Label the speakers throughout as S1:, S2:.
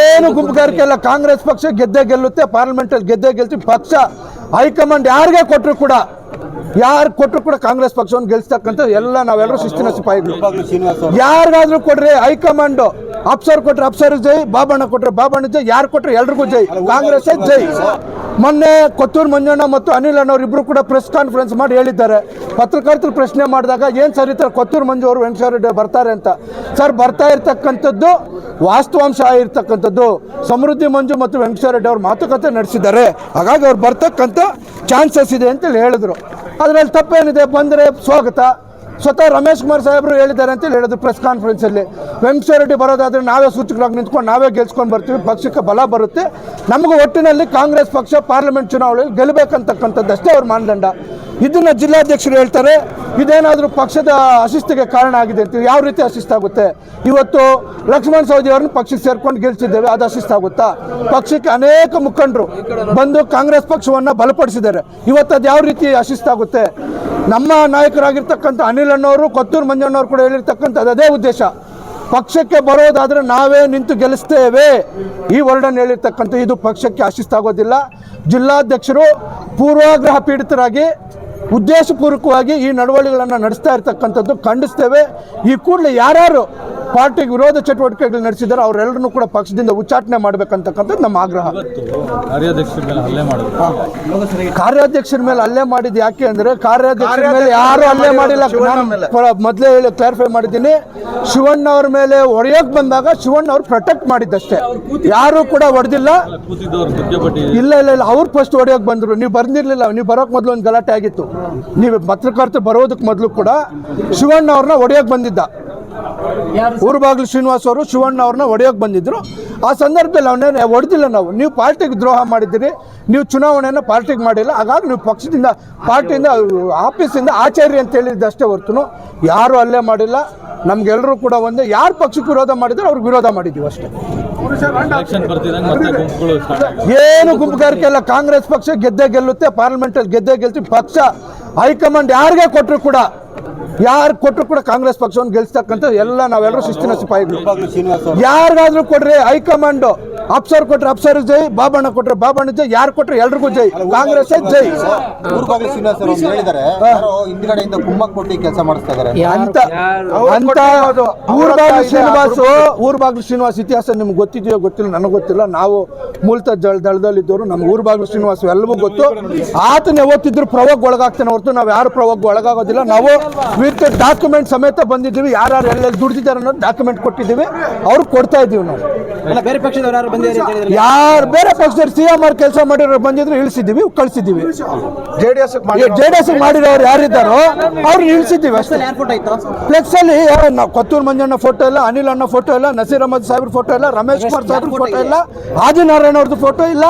S1: ಏನು ಗುಂಪುಗಾರಿಕೆ ಇಲ್ಲ ಕಾಂಗ್ರೆಸ್ ಪಕ್ಷ ಗೆದ್ದೇ ಗೆಲ್ಲುತ್ತೆ ಪಾರ್ಲಿಮೆಂಟಲ್ಲಿ ಗೆದ್ದೇ ಗೆಲ್ತೀವಿ, ಪಕ್ಷ, ಹೈಕಮಾಂಡ್ ಯಾರಿಗೆ ಕೊಟ್ಟರು ಕೂಡ ಯಾರು ಕೊಟ್ಟರು ಕೂಡ ಕಾಂಗ್ರೆಸ್ ಪಕ್ಷವನ್ನು ಗೆಲ್ಸ್ತಕ್ಕಂಥ ಎಲ್ಲ ನಾವೆಲ್ಲರೂ ಶಿಸ್ತಿನ ಸಿಪಾಯಿಗಳು. ಯಾರಿಗಾದ್ರೂ ಕೊಡ್ರಿ ಹೈಕಮಾಂಡ್ ಅಪ್ಸರ್ ಕೊಟ್ರೆ ಅಪ್ಸರ್ ಜೈ ಬಾಬಣ್ಣ ಕೊಟ್ರೆ ಬಾಬಣ್ಣ ಜೈ ಯಾರು ಕೊಟ್ರೆ ಎಲ್ರಿಗೂ ಜೈ ಕಾಂಗ್ರೆಸ್ ಜೈ. ಮೊನ್ನೆ ಕೊತ್ತೂರು ಮಂಜಣ್ಣ ಮತ್ತು ಅನಿಲ್ ಅಣ್ಣವ್ರು ಇಬ್ರು ಕೂಡ ಪ್ರೆಸ್ ಕಾನ್ಫರೆನ್ಸ್ ಮಾಡಿ ಹೇಳಿದ್ದಾರೆ. ಪತ್ರಕರ್ತರು ಪ್ರಶ್ನೆ ಮಾಡಿದಾಗ ಏನು ಸರ್ ಈ ಥರ ಕೊತ್ತೂರು ಮಂಜು ಅವರು ವೆಂಕಟೇಶ್ವರ ರೆಡ್ಡಿ ಬರ್ತಾರೆ ಅಂತ? ಸರ್ ಬರ್ತಾ ಇರ್ತಕ್ಕಂಥದ್ದು ವಾಸ್ತವಾಂಶ ಆಗಿರ್ತಕ್ಕಂಥದ್ದು ಸಮೃದ್ಧಿ ಮಂಜು ಮತ್ತು ವೆಂಕಟೇಶ್ವರ ರೆಡ್ಡಿ ಅವರು ಮಾತುಕತೆ ನಡೆಸಿದ್ದಾರೆ. ಹಾಗಾಗಿ ಅವ್ರು ಬರ್ತಕ್ಕಂಥ ಚಾನ್ಸಸ್ ಇದೆ ಅಂತೇಳಿ ಹೇಳಿದ್ರು. ಅದರಲ್ಲಿ ತಪ್ಪೇನಿದೆ ಬಂದರೆ ಸ್ವಾಗತ. ಸ್ವತಃ ರಮೇಶ್ ಕುಮಾರ್ ಸಾಹೇಬರು ಹೇಳಿದ್ದಾರೆ ಅಂತ ಹೇಳಿದ್ರು ಪ್ರೆಸ್ ಕಾನ್ಫರೆನ್ಸಲ್ಲಿ ವೆಂಕಟೇಶ್ವರ ಬರೋದಾದರೆ ನಾವೇ ಸೂಚಕರಾಗಿ ನಿಂತ್ಕೊಂಡು ನಾವೇ ಗೆಲ್ಸ್ಕೊಂಡು ಬರ್ತೀವಿ, ಪಕ್ಷಕ್ಕೆ ಬಲ ಬರುತ್ತೆ. ನಮಗೂ ಒಟ್ಟಿನಲ್ಲಿ ಕಾಂಗ್ರೆಸ್ ಪಕ್ಷ ಪಾರ್ಲಿಮೆಂಟ್ ಚುನಾವಣೆಯಲ್ಲಿ ಗೆಲ್ಲಬೇಕಂತಕ್ಕಂಥದ್ದಷ್ಟೇ ಅವ್ರ ಮಾನದಂಡ. ಇದನ್ನ ಜಿಲ್ಲಾಧ್ಯಕ್ಷರು ಹೇಳ್ತಾರೆ, ಇದೇನಾದರೂ ಪಕ್ಷದ ಅಶಿಸ್ತಿಗೆ ಕಾರಣ ಆಗಿದೆ ಅಂತ ಯಾವ ರೀತಿ ಅಶಿಸ್ತಾಗುತ್ತೆ ಇವತ್ತು ಲಕ್ಷ್ಮಣ್ ಸವದಿ ಅವ್ರನ್ನ ಪಕ್ಷಕ್ಕೆ ಸೇರ್ಕೊಂಡು ಗೆಲ್ಸಿದ್ದೇವೆ, ಅದು ಅಶಿಸ್ತಾಗುತ್ತಾ ಪಕ್ಷಕ್ಕೆ ಅನೇಕ ಮುಖಂಡರು ಬಂದು ಕಾಂಗ್ರೆಸ್ ಪಕ್ಷವನ್ನು ಬಲಪಡಿಸಿದ್ದಾರೆ. ಇವತ್ತು ಅದು ಯಾವ ರೀತಿ ಅಶಿಸ್ತಾಗುತ್ತೆ ನಮ್ಮ ನಾಯಕರಾಗಿರ್ತಕ್ಕಂಥ ಅನಿಲ್ ಅಣ್ಣವರು ಕೊತ್ತೂರು ಮಂಜಣ್ಣವರು ಕೂಡ ಹೇಳಿರ್ತಕ್ಕಂಥದ್ದು ಅದೇ ಉದ್ದೇಶ. ಪಕ್ಷಕ್ಕೆ ಬರೋದಾದ್ರೆ ನಾವೇ ನಿಂತು ಗೆಲ್ಲಿಸ್ತೇವೆ. ಈ ವರ್ಡನ್ ಹೇಳಿರ್ತಕ್ಕಂಥ ಇದು ಪಕ್ಷಕ್ಕೆ ಆಶಿಸ್ತಾಗೋದಿಲ್ಲ ಜಿಲ್ಲಾಧ್ಯಕ್ಷರು ಪೂರ್ವಾಗ್ರಹ ಪೀಡಿತರಾಗಿ, ಉದ್ದೇಶಪೂರ್ವಕವಾಗಿ ಈ ನಡವಳಿಗಳನ್ನು ನಡೆಸ್ತಾ ಇರ್ತಕ್ಕಂಥದ್ದು ಖಂಡಿಸ್ತೇವೆ. ಈ ಕೂಡಲೇ ಯಾರ್ಯಾರು ಪಾರ್ಟಿಗೆ ವಿರೋಧ ಚಟುವಟಿಕೆಗಳು ನಡೆಸಿದ್ದಾರೆ ಅವರೆಲ್ಲರನ್ನೂ ಕೂಡ ಪಕ್ಷದಿಂದ ಉಚ್ಚಾಟನೆ ಮಾಡಬೇಕಂತಕ್ಕಂಥದ್ದು ನಮ್ಮ ಆಗ್ರಹ.
S2: ಕಾರ್ಯಾಧ್ಯಕ್ಷರ ಮೇಲೆ ಹಲ್ಲೆ ಮಾಡಿದ್ರು.
S1: ಕಾರ್ಯಾಧ್ಯಕ್ಷರ ಮೇಲೆ ಹಲ್ಲೆ ಮಾಡಿದ್ದು ಯಾಕೆ ಅಂದ್ರೆ ಕಾರ್ಯಾಧ್ಯಕ್ಷರ ಮೇಲೆ ಯಾರು ಹಲ್ಲೆ ಮಾಡಿಲ್ಲ. ನಾನು ಮೊದಲೇ ಹೇಳಿ ಕ್ಲಾರಿಫೈ ಮಾಡಿದ್ದೀನಿ. ಶಿವಣ್ಣ ಅವ್ರ ಮೇಲೆ ಹೊಡೆಯೋಕೆ ಬಂದಾಗ ಶಿವಣ್ಣ ಅವ್ರು ಪ್ರೊಟೆಕ್ಟ್ ಮಾಡಿದ್ದಷ್ಟೇ. ಯಾರು ಕೂಡ ಹೊಡೆದಿಲ್ಲ. ಇಲ್ಲ ಇಲ್ಲ ಇಲ್ಲ. ಅವ್ರು ಫಸ್ಟ್ ಹೊಡೆಯೋಕೆ ಬಂದರು. ನೀವು ಬಂದಿರಲಿಲ್ಲ ನೀವು ಬರೋಕೆ ಮೊದಲು ಒಂದು ಗಲಾಟೆ ಆಗಿತ್ತು. ನೀವು ಪತ್ರಕರ್ತರು ಬರೋದಕ್ಕೆ ಮೊದಲು ಕೂಡ ಶಿವಣ್ಣ ಅವ್ರನ್ನ ಹೊಡೆಯೋಕೆ ಬಂದಿದ್ದ. ಊರುಬಾಗ್ಲು ಶ್ರೀನಿವಾಸ್ ಅವರು ಶಿವಣ್ಣ ಅವ್ರನ್ನ ಹೊಡೆಯೋಕೆ ಬಂದಿದ್ರು. ಆ ಸಂದರ್ಭದಲ್ಲಿ ಅವನೇ ಹೊಡೆದಿಲ್ಲ ನಾವು. ನೀವು ಪಾರ್ಟಿಗೆ ದ್ರೋಹ ಮಾಡಿದ್ದೀರಿ ನೀವು ಚುನಾವಣೆಯನ್ನು ಪಾರ್ಟಿಗೆ ಮಾಡಿಲ್ಲ ಹಾಗಾಗಿ ನೀವು ಪಕ್ಷದಿಂದ ಪಾರ್ಟಿಯಿಂದ ಆಫೀಸಿಂದ ಆಚಾರ್ಯ ಅಂತ ಹೇಳಿದ್ದು ಅಷ್ಟೇ ಹೊರತು ಯಾರು ಅಲ್ಲೇ ಮಾಡಿಲ್ಲ. ನಮ್ಗೆಲ್ಲರೂ ಕೂಡ ಒಂದೇ ಯಾರು ಪಕ್ಷಕ್ಕೆ ವಿರೋಧ ಮಾಡಿದ್ರು ಅವ್ರಿಗೆ ವಿರೋಧ ಮಾಡಿದ್ದೀವಿ ಅಷ್ಟೇ.
S2: ಎಲೆಕ್ಷನ್ ಬರ್ತಿದಂಗೆ ಮತ್ತೆ ಗುಂಪುಗಳು ಸ್ಟಾರ್ಟ್
S1: ಏನು ಗುಂಪುಗಾರಿಕೆ ಇಲ್ಲ. ಕಾಂಗ್ರೆಸ್ ಪಕ್ಷ ಗೆದ್ದೇ ಗೆಲ್ಲುತ್ತೆ ಪಾರ್ಲಿಮೆಂಟ್ ಅಲ್ಲಿ ಗೆದ್ದೇ ಗೆಲ್ತೀವಿ ಪಕ್ಷ ಹೈಕಮಾಂಡ್ ಯಾರಿಗೆ ಕೊಟ್ಟರು ಕೂಡ ಯಾರು ಕೊಟ್ಟರು ಕೂಡ ಕಾಂಗ್ರೆಸ್ ಪಕ್ಷವನ್ನು ಗೆಲ್ಸ್ತಕ್ಕಂಥ ಎಲ್ಲ ನಾವೆಲ್ಲರೂ ಶಿಸ್ತಿನ ಸಿಪಾಯಿಗಳು. ಯಾರಿಗಾದ್ರೂ ಕೊಡ್ರಿ ಹೈಕಮಾಂಡ್. ಅಪ್ಸರ್ ಕೊಟ್ರೆ ಅಪ್ಸರ್ ಜೈ ಬಾಬಣ್ಣ ಕೊಟ್ರೆ ಬಾಬಣ್ಣ ಜೈ ಯಾರು ಕೊಟ್ರೆ ಎಲ್ರಿಗೂ ಜೈ. ಕಾಂಗ್ರೆಸ್ ಜೈ.
S3: ಅವರು ಯಾರೋ ಹಿಂದ್ಗಡೆಯಿಂದ ಕುಮ್ಮಕ್ ಕೊಟ್ಟು ಕೆಲಸ ಮಾಡಿಸ್ತಾ ಇದಾರೆ
S1: ಅಂತ. ಅಂತ ಊರ್ಬಾಗ್ಲು ಶ್ರೀನಿವಾಸ್ ಊರ್ಬಾಗ್ಲು ಶ್ರೀನಿವಾಸ್ ಇತಿಹಾಸ ನಿಮ್ಗೆ ಗೊತ್ತಿದೆಯೋ ಗೊತ್ತಿಲ್ಲ ನನಗೆ ಗೊತ್ತಿಲ್ಲ. ನಾವು ಮೂಲತ ಜಳ ದಳದಲ್ಲಿದ್ದವರು ನಮ್ಮ ಊರ್ಬಾಗ್ಲು ಶ್ರೀನಿವಾಸ್ ಎಲ್ಲವೂ ಗೊತ್ತು. ಆತನ ಯಾವತ್ತಿದ್ರು ಪ್ರವಾಗ ಒಳಗಾಗ್ತಾನೆ ಹೊರತು ನಾವು ಯಾರು ಪ್ರವಾಗ ಒಳಗಾಗೋದಿಲ್ಲ. ನಾವು ವಿತ್ ಡಾಕ್ಯುಮೆಂಟ್ ಸಮೇತ ಬಂದಿದ್ದೀವಿ. ಯಾರ್ಯಾರು ಎಲ್ಲೆಲ್ಲಿ ದುಡ್ದಿದ್ದಾರೆ ಅನ್ನೋದು ಡಾಕ್ಯುಮೆಂಟ್ ಕೊಟ್ಟಿದ್ದೀವಿ. ಅವ್ರಿಗೆ ಕೊಡ್ತಾ ಇದ್ದೀವಿ ನಾವು.
S4: ಅಲ್ಲ ಬೇರೆ ಪಕ್ಷದವ್ರು ಯಾರು
S1: ಬೇರೆ ಪಕ್ಷದಲ್ಲಿ ಸಿ ಎಂ ಆರ್ ಕೆಲಸ ಮಾಡಿರೋ ಬಂದಿದ್ರು ಇಳಿಸಿದ್ದೀವಿ ಕಳಿಸಿದ್ದೀವಿ.
S3: J D S
S1: J D S ಮಾಡಿರೋರು ಯಾರಿದ್ದಾರೋ ಅವ್ರು ಇಳಿಸಿದ್ದೀವಿ ಅಷ್ಟೇ. ಫ್ಲೆಕ್ಸ್ ಅಲ್ಲಿ ನಾವು ಕೊತ್ತೂರು ಮಂಜಣ್ಣ ಫೋಟೋ ಇಲ್ಲ ಅನಿಲ್ ಅಣ್ಣ ಫೋಟೋ ಇಲ್ಲ ನಸೀರ್ ಅಹಮದ್ ಸಾಹೇಬ್ರ ಫೋಟೋ ಇಲ್ಲ ರಮೇಶ್ ಕುಮಾರ್ ಸಾಹೇಬ್ರ ಫೋಟೋ ಇಲ್ಲ ಆದಿನಾರಾಯಣ ಅವ್ರದ್ದು ಫೋಟೋ ಇಲ್ಲ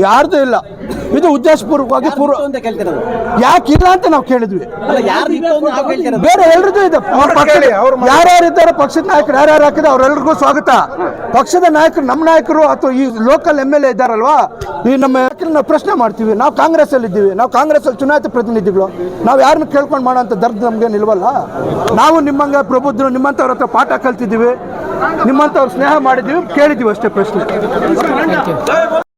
S1: ಯಾರ್ದು ಇಲ್ಲ. ಇದು ಉದ್ದೇಶಪೂರ್ವಕವಾಗಿ ಪೂರ್ವ ಯಾಕೆ ಇಲ್ಲ ಅಂತ ನಾವು ಕೇಳಿದ್ವಿ. ಬೇರೆ ಎಲ್ರದ್ದು ಇದೆ. ಯಾರ್ಯಾರು ಇದ್ದಾರೆ ಪಕ್ಷದ ನಾಯಕರು ಯಾರ್ಯಾರು ಹಾಕಿದ್ರೆ ಅವರೆಲ್ಲರಿಗೂ ಸ್ವಾಗತ. ಪಕ್ಷದ ನಾಯಕರು ನಮ್ಮ ನಾಯಕರು ಅಥವಾ ಈ ಲೋಕಲ್ ಎಂ ಎಲ್ ಎ ಇದ್ದಾರಲ್ವಾ ಈ ನಮ್ಮ ನಾವು ಪ್ರಶ್ನೆ ಮಾಡ್ತೀವಿ. ನಾವು ಕಾಂಗ್ರೆಸ್ ಅಲ್ಲಿ ಇದ್ದೀವಿ. ನಾವು ಕಾಂಗ್ರೆಸ್ ಅಲ್ಲಿ ಚುನಾಯಿತ ಪ್ರತಿನಿಧಿಗಳು. ನಾವು ಯಾರನ್ನ ಕೇಳ್ಕೊಂಡು ಮಾಡೋಂಥ ದರ್ದ ನಮ್ಗೆ ನಿಲ್ವಲ್ಲ? ನಾವು ನಿಮ್ಮಂಗ ಪ್ರಬುದ್ಧರು ನಿಮ್ಮಂತವ್ರ ಹತ್ರ ಪಾಠ ಕಲ್ತಿದ್ದೀವಿ. ನಿಮ್ಮಂಥವ್ರು ಸ್ನೇಹ ಮಾಡಿದ್ದೀವಿ ಕೇಳಿದ್ದೀವಿ ಅಷ್ಟೇ ಪ್ರಶ್ನೆ.